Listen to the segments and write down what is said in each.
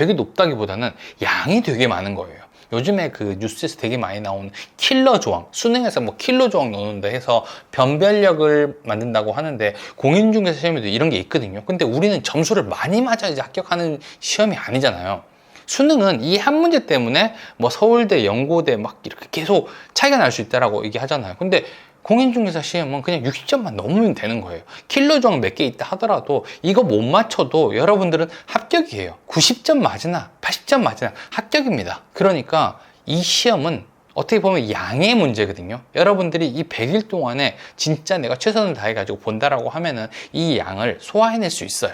되게 높다기보다는 양이 되게 많은 거예요. 요즘에 그 뉴스에서 되게 많이 나오는 킬러 조항, 수능에서 뭐 킬러 조항 넣는다 해서 변별력을 만든다고 하는데 공인중개사 시험에도 이런 게 있거든요. 근데 우리는 점수를 많이 맞아야지 합격하는 시험이 아니잖아요. 수능은 이 한 문제 때문에 뭐 서울대, 연고대 막 이렇게 계속 차이가 날 수 있다라고 얘기하잖아요. 근데 공인중개사 시험은 그냥 60점만 넘으면 되는 거예요. 킬러 조항 몇 개 있다 하더라도 이거 못 맞춰도 여러분들은 합격이에요. 90점 맞으나 80점 맞으나 합격입니다. 그러니까 이 시험은 어떻게 보면 양의 문제거든요. 여러분들이 이 100일 동안에 진짜 내가 최선을 다해가지고 본다라고 하면은 이 양을 소화해낼 수 있어요.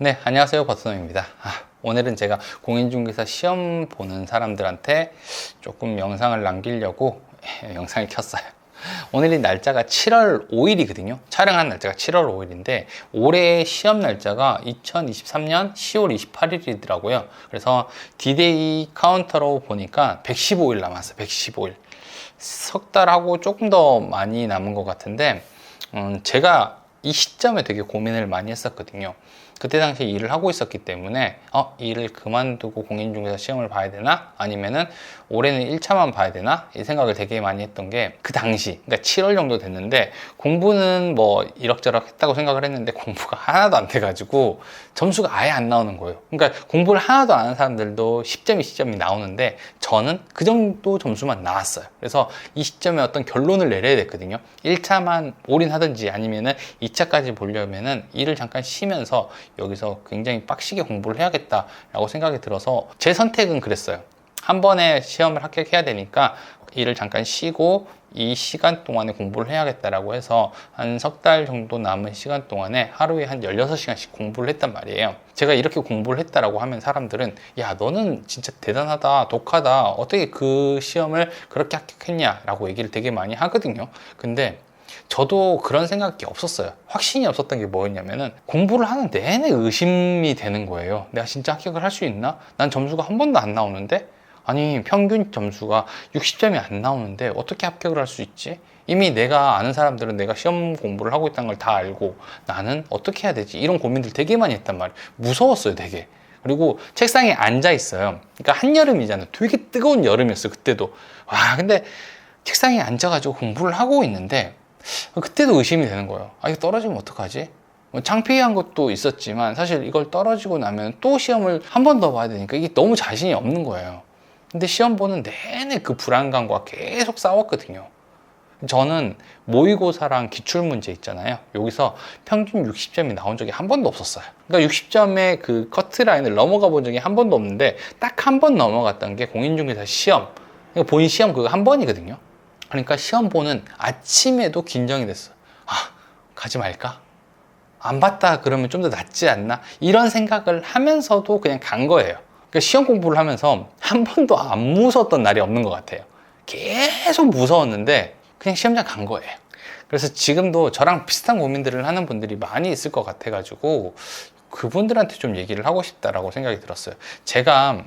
네, 안녕하세요. 버스놈입니다. 아, 오늘은 제가 공인중개사 시험 보는 사람들한테 조금 영상을 남기려고 영상을 켰어요. 오늘이 날짜가 7월 5일이거든요. 촬영한 날짜가 7월 5일인데 올해 시험 날짜가 2023년 10월 28일이더라고요. 그래서 디데이 카운터로 보니까 115일 남았어요. 115일. 석 달하고 조금 더 많이 남은 것 같은데 음, 제가 이 시점에 되게 고민을 많이 했었거든요. 그때 당시에 일을 하고 있었기 때문에 어, 이 일을 그만두고 공인중개사 시험을 봐야 되나? 아니면은 올해는 1차만 봐야 되나? 이 생각을 되게 많이 했던 게 그 당시, 그러니까 7월 정도 됐는데 공부는 뭐 이럭저럭 했다고 생각을 했는데 공부가 하나도 안 돼가지고 점수가 아예 안 나오는 거예요. 그러니까 공부를 하나도 안 하는 사람들도 10점, 20점이 나오는데 저는 그 정도 점수만 나왔어요. 그래서 이 시점에 어떤 결론을 내려야 됐거든요. 1차만 올인하든지 아니면은 2차까지 보려면은 일을 잠깐 쉬면서 여기서 굉장히 빡시게 공부를 해야겠다라고 생각이 들어서 제 선택은 그랬어요. 한 번에 시험을 합격해야 되니까 일을 잠깐 쉬고 이 시간 동안에 공부를 해야겠다라고 해서 한 석 달 정도 남은 시간 동안에 하루에 한 16시간씩 공부를 했단 말이에요. 제가 이렇게 공부를 했다라고 하면 사람들은 야, 너는 진짜 대단하다, 독하다. 어떻게 그 시험을 그렇게 합격했냐라고 얘기를 되게 많이 하거든요. 근데 저도 그런 생각이 없었어요. 확신이 없었던 게 뭐였냐면은 공부를 하는 내내 의심이 되는 거예요. 내가 진짜 합격을 할 수 있나? 난 점수가 한 번도 안 나오는데? 아니, 평균 점수가 60점이 안 나오는데 어떻게 합격을 할 수 있지? 이미 내가 아는 사람들은 내가 시험 공부를 하고 있다는 걸 다 알고 나는 어떻게 해야 되지? 이런 고민들 되게 많이 했단 말이에요. 무서웠어요, 되게. 그리고 책상에 앉아 있어요. 그러니까 한여름이잖아요. 되게 뜨거운 여름이었어요, 그때도. 와, 근데 책상에 앉아가지고 공부를 하고 있는데 그때도 의심이 되는 거예요. 아, 이거 떨어지면 어떡하지? 뭐 창피한 것도 있었지만 사실 이걸 떨어지고 나면 또 시험을 한 번 더 봐야 되니까 이게 너무 자신이 없는 거예요. 근데 시험 보는 내내 그 불안감과 계속 싸웠거든요. 저는 모의고사랑 기출문제 있잖아요. 여기서 평균 60점이 나온 적이 한 번도 없었어요. 그러니까 60점의 그 커트라인을 넘어가 본 적이 한 번도 없는데 딱 한 번 넘어갔던 게 공인중개사 시험. 그러니까 본인 시험 그거 한 번이거든요. 그러니까 시험 보는 아침에도 긴장이 됐어. 아, 가지 말까? 안 봤다 그러면 좀 더 낫지 않나? 이런 생각을 하면서도 그냥 간 거예요. 그러니까 시험 공부를 하면서 한 번도 안 무서웠던 날이 없는 것 같아요. 계속 무서웠는데 그냥 시험장 간 거예요. 그래서 지금도 저랑 비슷한 고민들을 하는 분들이 많이 있을 것 같아가지고 그분들한테 좀 얘기를 하고 싶다라고 생각이 들었어요. 제가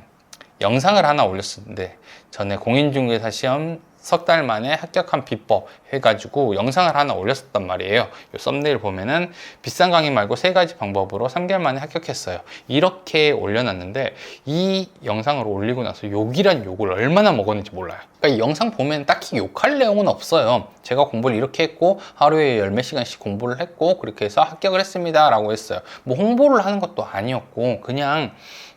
영상을 하나 올렸었는데 전에 공인중개사 시험 석 달 만에 합격한 비법 해가지고 영상을 하나 올렸었단 말이에요. 이 썸네일 보면은 비싼 강의 말고 세 가지 방법으로 3개월 만에 합격했어요. 이렇게 올려놨는데 이 영상을 올리고 나서 욕이란 욕을 얼마나 먹었는지 몰라요. 그러니까 이 영상 보면 딱히 욕할 내용은 없어요. 제가 공부를 이렇게 했고 하루에 열 몇 시간씩 공부를 했고 그렇게 해서 합격을 했습니다. 라고 했어요. 뭐 홍보를 하는 것도 아니었고 그냥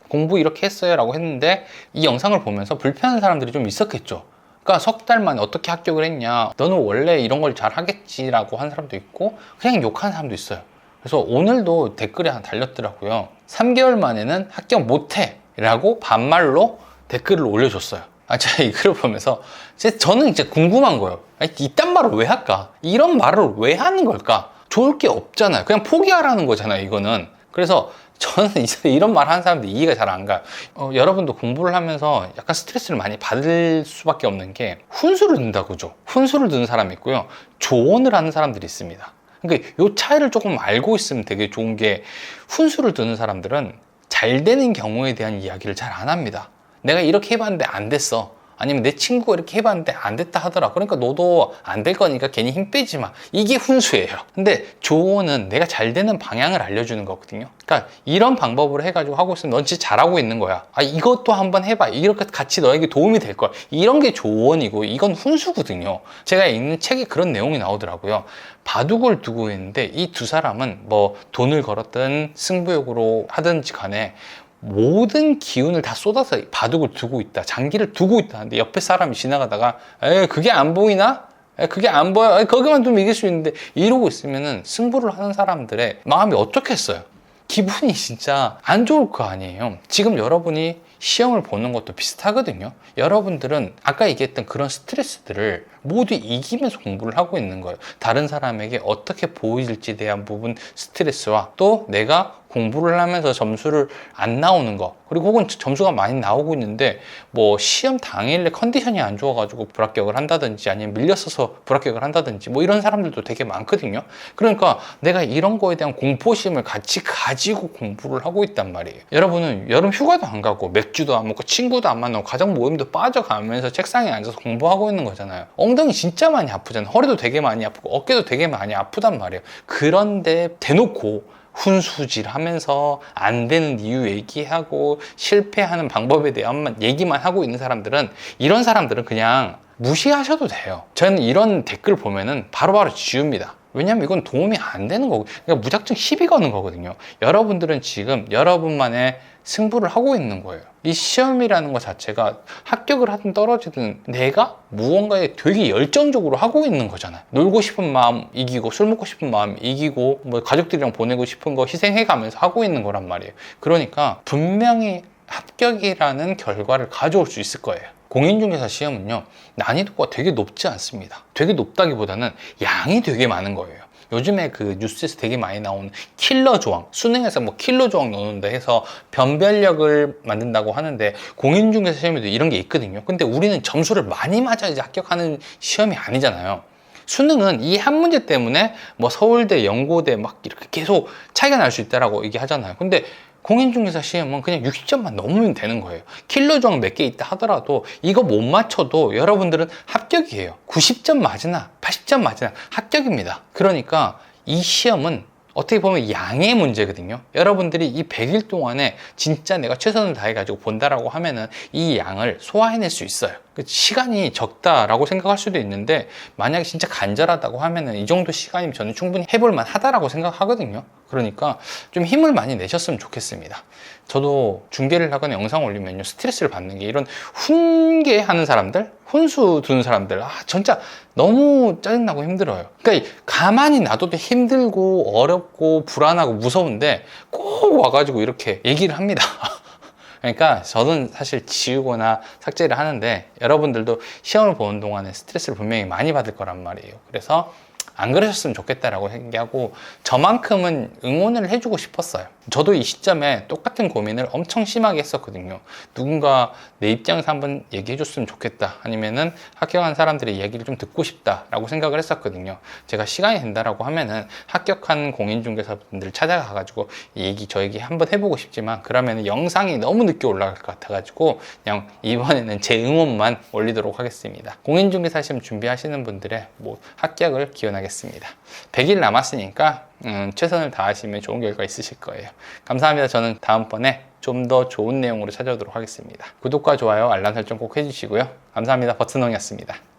공부 이렇게 했어요 라고 했는데 이 영상을 보면서 불편한 사람들이 좀 있었겠죠. 그러니까 석 달 만에 어떻게 합격을 했냐. 너는 원래 이런 걸 잘 하겠지라고 한 사람도 있고 그냥 욕하는 사람도 있어요. 그래서 오늘도 댓글에 하나 달렸더라고요. 3개월 만에는 합격 못해 라고 반말로 댓글을 올려줬어요. 아, 제가 이 글을 보면서 저는 이제 궁금한 거예요. 아니, 이딴 말을 왜 할까? 이런 말을 왜 하는 걸까? 좋을 게 없잖아요. 그냥 포기하라는 거잖아요, 이거는. 그래서 저는 이제 이런 말 하는 사람들 이해가 잘 안 가요. 어, 여러분도 공부를 하면서 약간 스트레스를 많이 받을 수밖에 없는 게 훈수를 둔다고죠. 훈수를 두는 사람이 있고요. 조언을 하는 사람들이 있습니다. 그러니까 이 차이를 조금 알고 있으면 되게 좋은 게 훈수를 두는 사람들은 잘 되는 경우에 대한 이야기를 잘 안 합니다. 내가 이렇게 해봤는데 안 됐어. 아니면 내 친구가 이렇게 해봤는데 안 됐다 하더라. 그러니까 너도 안 될 거니까 괜히 힘 빼지 마. 이게 훈수예요. 근데 조언은 내가 잘 되는 방향을 알려주는 거거든요. 그러니까 이런 방법으로 해가지고 하고 있으면 넌 진짜 잘하고 있는 거야. 아, 이것도 한번 해봐. 이렇게 같이 너에게 도움이 될 거야. 이런 게 조언이고 이건 훈수거든요. 제가 읽는 책에 그런 내용이 나오더라고요. 바둑을 두고 있는데 이 두 사람은 뭐 돈을 걸었든 승부욕으로 하든지 간에 모든 기운을 다 쏟아서 바둑을 두고 있다. 장기를 두고 있다. 근데 옆에 사람이 지나가다가 에 그게 안 보이나? 에, 그게 안 보여. 에, 거기만 두면 이길 수 있는데 이러고 있으면은 승부를 하는 사람들의 마음이 어떻겠어요? 기분이 진짜 안 좋을 거 아니에요. 지금 여러분이 시험을 보는 것도 비슷하거든요. 여러분들은 아까 얘기했던 그런 스트레스들을 모두 이기면서 공부를 하고 있는 거예요. 다른 사람에게 어떻게 보일지 대한 부분 스트레스와 또 내가 공부를 하면서 점수를 안 나오는 거. 그리고 혹은 점수가 많이 나오고 있는데 뭐 시험 당일에 컨디션이 안 좋아가지고 불합격을 한다든지 아니면 밀렸어서 불합격을 한다든지 뭐 이런 사람들도 되게 많거든요. 그러니까 내가 이런 거에 대한 공포심을 같이 가지고 공부를 하고 있단 말이에요. 여러분은 여름 휴가도 안 가고 맥주도 안 먹고 친구도 안 만나고 가정 모임도 빠져가면서 책상에 앉아서 공부하고 있는 거잖아요. 엉덩이 진짜 많이 아프잖아요. 허리도 되게 많이 아프고 어깨도 되게 많이 아프단 말이에요. 그런데 대놓고 훈수질 하면서 안 되는 이유 얘기하고 실패하는 방법에 대한 얘기만 하고 있는 사람들은 이런 사람들은 그냥 무시하셔도 돼요. 저는 이런 댓글 보면은 바로바로 지웁니다. 왜냐면 이건 도움이 안 되는 거고, 그러니까 무작정 시비 거는 거거든요. 여러분들은 지금 여러분만의 승부를 하고 있는 거예요. 이 시험이라는 것 자체가 합격을 하든 떨어지든 내가 무언가에 되게 열정적으로 하고 있는 거잖아요. 놀고 싶은 마음 이기고 술 먹고 싶은 마음 이기고 뭐 가족들이랑 보내고 싶은 거 희생해 가면서 하고 있는 거란 말이에요. 그러니까 분명히 합격이라는 결과를 가져올 수 있을 거예요. 공인중개사 시험은요, 난이도가 되게 높지 않습니다. 되게 높다기보다는 양이 되게 많은 거예요. 요즘에 그 뉴스에서 되게 많이 나오는 킬러 조항, 수능에서 뭐 킬러 조항 넣는다 해서 변별력을 만든다고 하는데 공인중개사 시험에도 이런 게 있거든요. 근데 우리는 점수를 많이 맞아야지 합격하는 시험이 아니잖아요. 수능은 이 한 문제 때문에 뭐 서울대, 연고대 막 이렇게 계속 차이가 날 수 있다라고 얘기하잖아요. 근데 공인중개사 시험은 그냥 60점만 넘으면 되는 거예요. 킬러 조항 몇 개 있다 하더라도 이거 못 맞춰도 여러분들은 합격이에요. 90점 맞으나 80점 맞으나 합격입니다. 그러니까 이 시험은 어떻게 보면 양의 문제거든요. 여러분들이 이 100일 동안에 진짜 내가 최선을 다해가지고 본다라고 하면은 이 양을 소화해낼 수 있어요. 그 시간이 적다라고 생각할 수도 있는데 만약에 진짜 간절하다고 하면은 이 정도 시간이면 저는 충분히 해볼만 하다라고 생각하거든요. 그러니까 좀 힘을 많이 내셨으면 좋겠습니다. 저도 중계를 하거나 영상 올리면요 스트레스를 받는 게 이런 훈계하는 사람들, 훈수 두는 사람들, 아 진짜 너무 짜증나고 힘들어요. 그러니까 가만히 놔둬도 힘들고 어렵고 불안하고 무서운데 꼭 와가지고 이렇게 얘기를 합니다. 그러니까 저는 사실 지우거나 삭제를 하는데 여러분들도 시험을 보는 동안에 스트레스를 분명히 많이 받을 거란 말이에요. 그래서 안 그러셨으면 좋겠다라고 얘기하고 저만큼은 응원을 해주고 싶었어요. 저도 이 시점에 똑같은 고민을 엄청 심하게 했었거든요. 누군가 내 입장에서 한번 얘기해 줬으면 좋겠다. 아니면은 합격한 사람들의 이야기를 좀 듣고 싶다라고 생각을 했었거든요. 제가 시간이 된다라고 하면은 합격한 공인중개사분들 찾아가가지고 이 얘기 저 얘기 한번 해보고 싶지만 그러면은 영상이 너무 늦게 올라갈 것 같아가지고 그냥 이번에는 제 응원만 올리도록 하겠습니다. 공인중개사 시험 준비하시는 분들의 뭐 합격을 기원하 겠습니다. 100일 남았으니까 음, 최선을 다하시면 좋은 결과 있으실 거예요. 감사합니다. 저는 다음번에 좀 더 좋은 내용으로 찾아오도록 하겠습니다. 구독과 좋아요, 알람 설정 꼭 해주시고요. 감사합니다. 버튼홍이었습니다.